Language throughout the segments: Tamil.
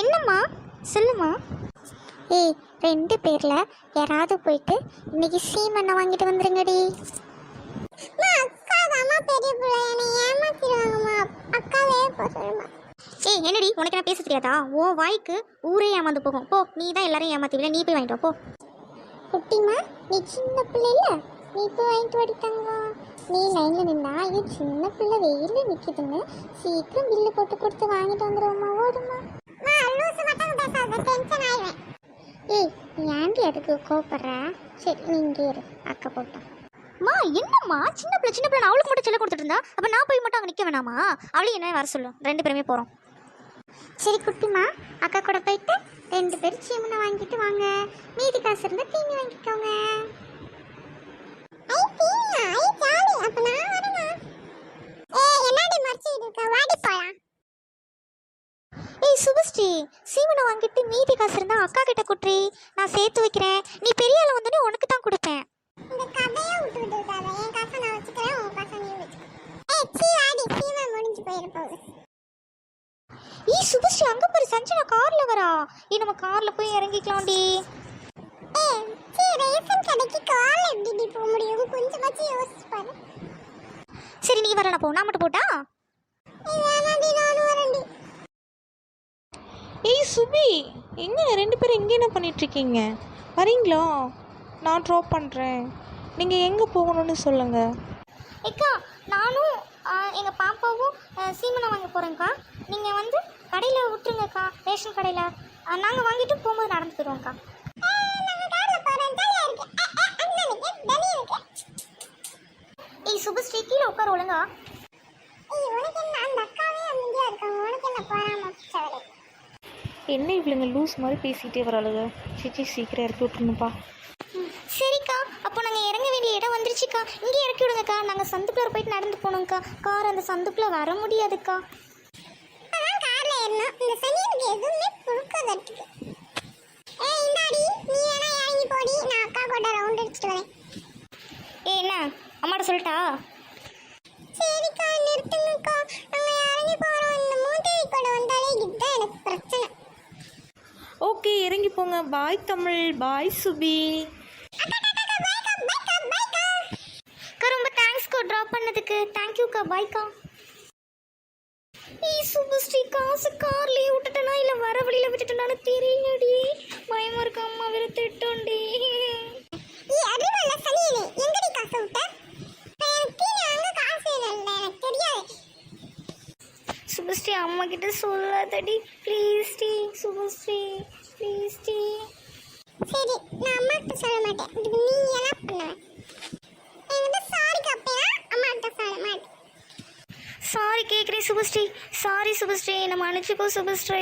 என்னம்மா? சொல்லுமா. ஏய் ரெண்டு பேர்ல யாராவது போயிட்டு இன்னைக்கு சீமண்ணை வாங்கிட்டு வந்துருங்கடி. ஏய் என்னடி? உனக்கு நான் பேச தெரியாதா? உன் வாய்க்கு ஊரே ஏமாந்து போகும். போ நீ தான் எல்லாரையும் ஏமாத்துவில நீ போய் வாங்கிட்டு வா, போ. குட்டிமா நீ சின்ன பிள்ளை இல்ல? நீ போய் வாங்கிட்டு வாடித்தாங்க நீ லைன்ல நின்னா இது சின்ன பிள்ளை வெயில நிக்குதுன்னு சீக்கிரம் பில்லு போட்டு கொடுத்து வாங்கிட்டு வந்துருவோமா ஓடுமா. அதுக்கு கோப்படுற சரி நீ இங்கே இரு. அக்கா போட்டோம். மா என்னம்மா? சின்ன பிள்ளை சின்ன பிள்ளை அவளுக்கு மட்டும் செல்ல கொடுத்துட்டு இருந்தா? அப்ப நான் போய் மட்டும் அங்கே நிற்க வேணாமா? அவளையும் என்ன வர சொல்லும் ரெண்டு பேருமே போகிறோம் சரி குட்டிமா அக்கா கூட போயிட்டு ரெண்டு பேரும் சீமனை வாங்கிட்டு வாங்க. மீதி காசு இருந்தா தீனி வாங்கிக்கோங்க. ஏய் சுபஸ்ரீ சீமனை வாங்கிட்டு மீதி காசு இருந்தா அக்கா கிட்ட குட்ரி நான் சேர்த்து வைக்கிறேன். நீ பெரிய ஆளு வந்தோடனே உனக்கு தான் கொடுப்பேன். இந்த கதையை விட்டுட்டு இருக்காத என் காசை நான் வச்சுக்கிறேன் உன் காசை நீ வச்சுக்க. ஏய் சீ முடிஞ்சு சுபஸ்ரீ அங்க பாரு சஞ்சனா கார்ல வரா. ஏ நம்ம கார்ல போய் இறங்கிக்கலாம்டி. ஏய் சீ ரேஷன் கடைக்கு கால் எப்படி போக முடியும்? கொஞ்சமாச்சும் யோசிச்சு பாரு. சரி நீ வர நான் போ. நான் மட்டும் போட்டா ஏய் வேணாடி நானும் வரேன்டி ஏய் சுபி எங்க ரெண்டு பேரும் எங்கே என்ன பண்ணிட்டு இருக்கீங்க வரீங்களா? நான் ட்ராப் பண்ணுறேன் நீங்கள் எங்கே போகணும்னு சொல்லுங்கள் ஏக்கா நானும் ஆ, எங்க பாப்பாவும் சீமனை வாங்க போறேங்க்கா நீங்க வந்து கடையில விட்டுருங்கக்கா ரேஷன் கடையில. ஆ, நாங்க வாங்கிட்டு போகும்போது நடந்து போயிடுவோம்க்கா நாங்க கார்ல போறோம். ஜாலியா இருக்கு. அண்ணனுக்கு தனி இருக்கு. ஏய் சுபஸ்ரீ கீழே உட்கார ஒழுங்கா ஏய் உனக்கு என்ன அந்த அக்காவே அமைதியா இருக்காங்க உனக்கு என்ன போறாம சவலை என்ன இவளுங்க லூஸ் மாதிரி பேசிகிட்டே வராளுங்க சிச்சி சீக்கிரம் இறக்கி விட்டுருணுப்பா சரிக்கா அப்போ நாங்கள் இறங்க வேண்டிய இடம் வந்துருச்சுக்கா. இங்கே இறக்கி விடுங்கக்கா. நாங்கள் சந்துக்குள்ள போயிட்டு நடந்து போனோம்க்கா கார் அந்த சந்துக்குள்ள வர முடியாதுக்கா. அதான் ஏறணும் இந்த சனியனுக்கு எதுவுமே புழுக்காதட்டுக்கு ஏய் இந்தாடி. நீ வேணா இறங்கி போடி. நான் அக்கா கூட ரவுண்ட் அடிச்சிட்டு வரேன். என்ன? அம்மாட்ட சொல்லிட்டா? சரிக்கா நிறுத்துங்கக்கா நம்ம இறங்கி போறோம் இந்த மூட்டை கூட வந்தாலே இதுதான் எனக்கு பிரச்சனை ஓகே போங்க. பாய் தமிழ். பாய் சுபி. அக்கா ரொம்ப தேங்க்ஸ்க்கா ட்ராப் பண்ணதுக்கு. தேங்க்யூக்கா பாய்க்கா ஏய் சுபஸ்ரீ காசு கார்லயே விட்டுட்டனா? இல்ல வர வழியில விட்டுட்டனான்னு தெரியலடி. பயமா இருக்கு அம்மா வேற திட்டோண்டி நீ அறிவல்ல சனியனே. எங்கடி காசு விட்ட? சுபஸ்ரீ அம்மா கிட்ட சொல்லாதடி. ப்ளீஸ் டி சுபஸ்ரீ ப்ளீஸ் டி சரி நான் அம்மாட்ட சொல்ல மாட்டேன். இதுக்கு நீ என்ன பண்ணுவ. என்கிட்ட சாரி கேப்பேனா அம்மாட்ட சொல்ல மாட்டேன். சாரி சுபஸ்ரீ. சாரி சுபஸ்ரீ என்ன மன்னிச்சுக்கோ சுபஸ்ரீ.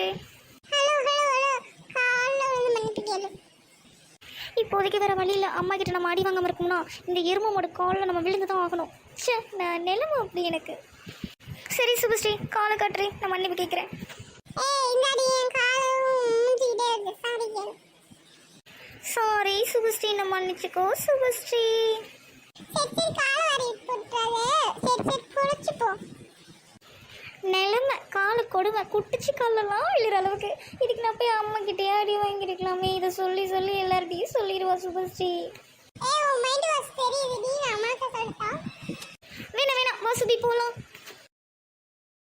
ஹலோ ஹலோ ஹலோ காலைல வந்து மன்னிப்பு கேளு இப்போதைக்கு வேற வழி இல்லை. அம்மா கிட்ட நம்ம அடி வாங்காம இருக்கோம்னா இந்த எருமோட காலில் நம்ம விழுந்து தான் ஆகணும். ச்சே நான் நிலைமை அப்படி எனக்கு. சரி சுபஸ்ரீ காலை காட்டுறே நான் மன்னிப்பு கேட்குறேன் ஏய் இந்தாடி என் காலும் மூஞ்சிக்கிட்டே இருக்கு சாரி கேளு சாரி சுபஸ்ரீ நான் மன்னிச்சுக்கோ. சுபஸ்ரீ நிலைமை காலை கொடுமை குட்டிச்சு காலெல்லாம் விழுற அளவுக்கு. இதுக்கு நான் போய் அம்மா கிட்டே அடி வாங்கியிருக்கலாமே இதை சொல்லி சொல்லி எல்லார்ட்டையும் சொல்லிடுவா சுபஸ்ரீ ஏய் உன் மைண்ட் வாஷ் தெரியுது நீ அம்மாட்ட சொல்லிட்டா. வேணாம் வேணாம். வா சுபி போகலாம்